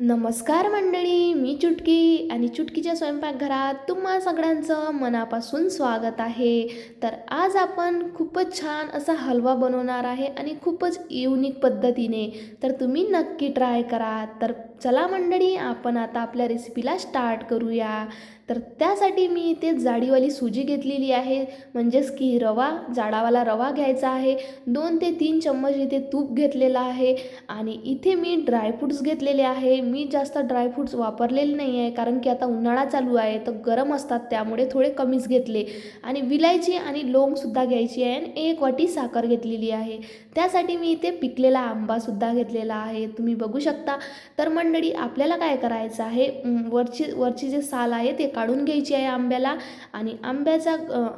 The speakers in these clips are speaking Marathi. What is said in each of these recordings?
नमस्कार मंडळी मी चुटकी आणि चुटकीच्या स्वयंपाकघरात तुम्हा सगळ्यांचं मनापासून स्वागत आहे. तर आज आपण खूपच छान असा हलवा बनवणार आहे आणि खूपच युनिक पद्धतीने. तर तुम्ही नक्की ट्राय करा. तर चला मंडळी आपण आता आपल्या रेसिपीला स्टार्ट करूया. तर त्यासाठी मी इथे जाडीवाली सुजी घेतलेली आहे. म्हणजेच की रवा जाडावाला रवा घ्यायचा आहे. दोन ते तीन चम्मच इथे तूप घेतलेलं आहे. आणि इथे मी ड्रायफ्रूट्स घेतलेले आहे. मी जास्त ड्रायफ्रूट्स वापरलेले नाही आहे कारण की आता उन्हाळा चालू आहे तर गरम असतात त्यामुळे थोडे कमीच घेतले. आणि विलायची आणि लोंगसुद्धा घ्यायची आहे आणि एक वाटी साखर घेतलेली आहे. त्यासाठी मी इथे पिकलेला आंबासुद्धा घेतलेला आहे. तुम्ही बघू शकता. तर मंडळी आपल्याला काय करायचं आहे? वरची वरची जे साल आहे ते काढून घ्यायची आहे आंब्याला आणि आंब्याचा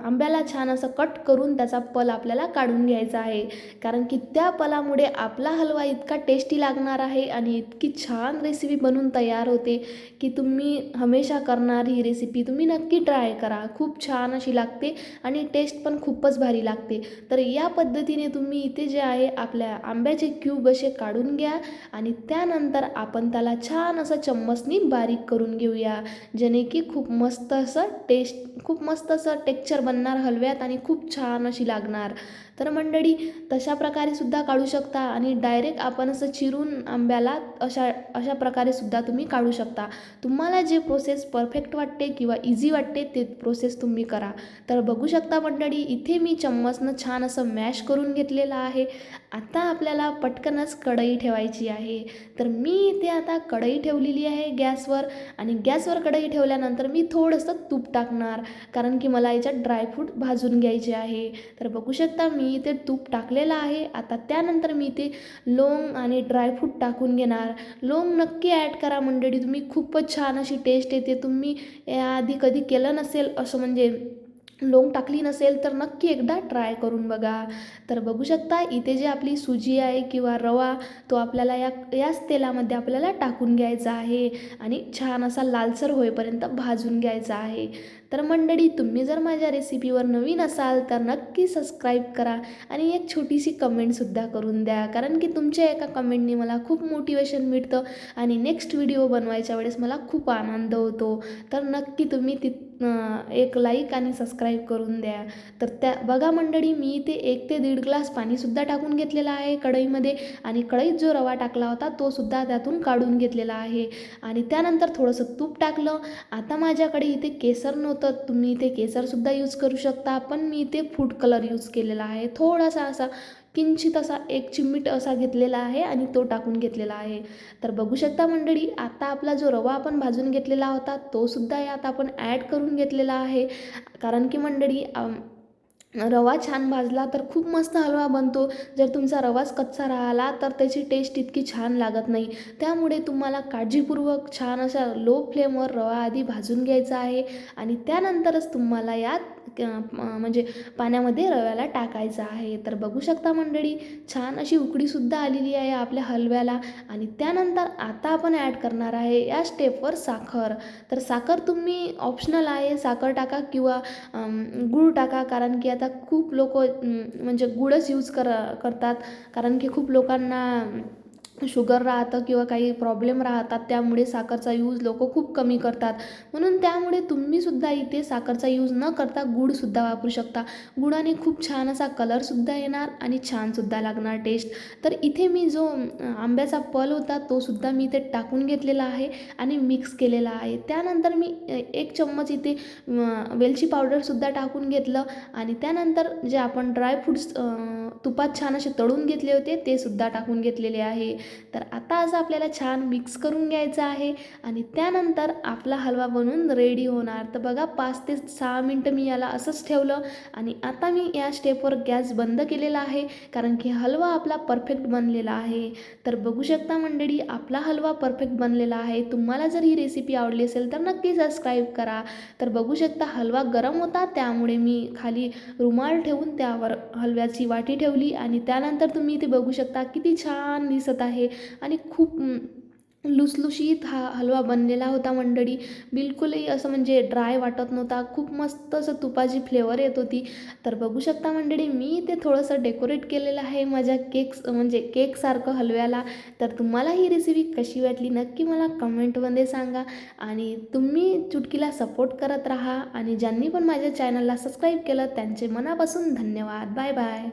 आंब्याला छान असं कट करून त्याचा पल आपल्याला काढून घ्यायचा आहे. कारण की त्या पलामुळे आपला हलवा इतका टेस्टी लागणार आहे आणि इतकी छान रेसिपी बनून तयार होते की तुम्ही हमेशा करणार ही रेसिपी तुम्ही नक्की ट्राय करा. खूप छान अशी लागते आणि टेस्ट पण खूपच भारी लागते. तर या पद्धतीने तुम्ही इथे जे आहे आपल्या आंब्याचे क्यूब असे काढून घ्या आणि त्यानंतर आपण त्याला छान असं चम्मचनी बारीक करून घेऊया. जेणे की खूप मस्त असं टेस्ट खूप मस्त असं टेक्चर बनणार हलव्यात आणि खूप छान अशी लागणार. तर मंडळी तशा प्रकारे सुद्धा काढू शकता आणि डायरेक्ट आपण असं चिरून आंब्याला अशा अशा प्रकारे सुद्धा तुम्ही काढू शकता. तुम्हाला जे प्रोसेस परफेक्ट वाटते किंवा इझी वाटते ते प्रोसेस तुम्ही करा. तर बघू शकता मंडळी इथे मी चम्मचनं छान असं मॅश करून घेतलेलं आहे. आता आपल्याला पटकनच कढई ठेवायची आहे. तर मी इथे आता कढई ठेवलेली आहे गॅसवर आणि गॅसवर कढई ठेवल्यानंतर मी थोडंसं तूप टाकणार. कारण की मला याच्यात ड्रायफ्रूट भाजून घ्यायचे आहे. तर बघू शकता मी इथे तूप टाकलेलं आहे. आता त्यानंतर मी इथे लोंग आणि ड्रायफ्रूट टाकून घेणार. लोंग नक्की ॲड करा मंडळी. तुम्ही खूपच छान अशी टेस्ट येते. तुम्ही याआधी कधी केलं नसेल असं म्हणजे लोंग टाकली नसेल तर नक्की एकदा ट्राय करून बघा. तर बघू शकता इथे जे आपली सुजी आहे किंवा रवा तो आपल्याला या याच तेलामध्ये आपल्याला टाकून घ्यायचा आहे आणि छान असा लालसर होईपर्यंत भाजून घ्यायचा आहे. तर मंडळी तुम्ही जर माझ्या रेसिपीवर नवीन असाल तर नक्की सबस्क्राईब करा आणि एक छोटीशी कमेंटसुद्धा करून द्या. कारण की तुमच्या एका कमेंटनी मला खूप मोटिवेशन मिळतं आणि नेक्स्ट व्हिडिओ बनवायच्या वेळेस मला खूप आनंद होतो. तर नक्की तुम्ही ति एक लाईक आणि सबस्क्राईब करून द्या. तर त्या बघा मंडळी मी इथे एक ते दीड ग्लास पाणीसुद्धा टाकून घेतलेलं आहे कढईमध्ये आणि कढईत जो रवा टाकला होता तो सुद्धा त्यातून काढून घेतलेला आहे. आणि त्यानंतर थोडंसं तूप टाकलं. आता माझ्याकडे इथे केसर नव्हतं तुम्ही इथे केसरसुद्धा यूज करू शकता. पण मी इथे फूड कलर यूज केलेला आहे. थोडासा असा किंचित असा एक चिमीट असा घेतलेला आहे आणि तो टाकून घेतलेला आहे. तर बघू शकता मंडळी आता आपला जो रवा आपण भाजून घेतलेला होता तोसुद्धा आता यात आपण ॲड करून घेतलेला आहे. कारण की मंडळी रवा छान भाजला तर खूप मस्त हलवा बनतो. जर तुमचा रवाच कच्चा राहिला तर त्याची टेस्ट इतकी छान लागत नाही. त्यामुळे तुम्हाला काळजीपूर्वक छान अशा लो फ्लेमवर रवा आधी भाजून घ्यायचा आहे. आणि त्यानंतरच तुम्हाला यात म्हणजे पाण्यामध्ये रव्याला टाकायचं आहे. तर बघू शकता मंडळी छान अशी उकडीसुद्धा आलेली आहे आपल्या हलव्याला. आणि त्यानंतर आता आपण ॲड करणार आहे या स्टेपवर साखर. तर साखर तुम्ही ऑप्शनल आहे. साखर टाका किंवा गूळ टाका. कारण की आता खूप लोक म्हणजे गुळच यूज कर करतात. कारण की खूप लोकांना शुगर राहतं किंवा काही प्रॉब्लेम राहतात त्यामुळे साखरचा यूज लोक खूप कमी करतात. म्हणून त्यामुळे तुम्हीसुद्धा इथे साखरचा यूज न करता गूळसुद्धा वापरू शकता. गुळाने खूप छान असा कलरसुद्धा येणार आणि छानसुद्धा लागणार टेस्ट तर इथे मी जो आंब्याचा पल होता तो सुद्धा मी इथे टाकून घेतलेला आहे आणि मिक्स केलेला आहे. त्यानंतर मी एक चम्मच इथे वेलची पावडरसुद्धा टाकून घेतलं आणि त्यानंतर जे आपण ड्रायफ्रूट्स तुपात छान असे तळून घेतले होते ते सुद्धा टाकून घेतलेले आहे. तर आता असं आपल्याला छान मिक्स करून घ्यायचं आहे आणि त्यानंतर आपला हलवा बनून रेडी होणार. तर बघा पाच ते सहा मिनटं मी याला असंच ठेवलं आणि आता मी या स्टेपवर गॅस बंद केलेला आहे कारण की हलवा आपला परफेक्ट बनलेला आहे. तर बघू शकता मंडळी आपला हलवा परफेक्ट बनलेला आहे. तुम्हाला जर ही रेसिपी आवडली असेल तर नक्की सबस्क्राईब करा. तर बघू शकता हलवा गरम होता त्यामुळे मी खाली रुमाल ठेवून त्यावर हलव्याची वाटी ठेवली आणि त्यानंतर तुम्ही इथे बघू शकता किती छान दिसत आहे. आहे. आणि खूप लुसलुशीत हा हलवा बनलेला होता मंडळी. बिलकुलही असं म्हणजे ड्राय वाटत नव्हता. खूप मस्त असं तुपाची फ्लेवर येत होती. तर बघू शकता मंडळी मी ते थोडंसं डेकोरेट केलेलं आहे माझ्या केक्स म्हणजे केकसारखं हलव्याला. तर तुम्हाला ही रेसिपी कशी वाटली नक्की मला कमेंटमध्ये सांगा. आणि तुम्ही चुटकीला सपोर्ट करत राहा. आणि ज्यांनी पण माझ्या चॅनलला सबस्क्राईब केलं त्यांचे मनापासून धन्यवाद. Bye bye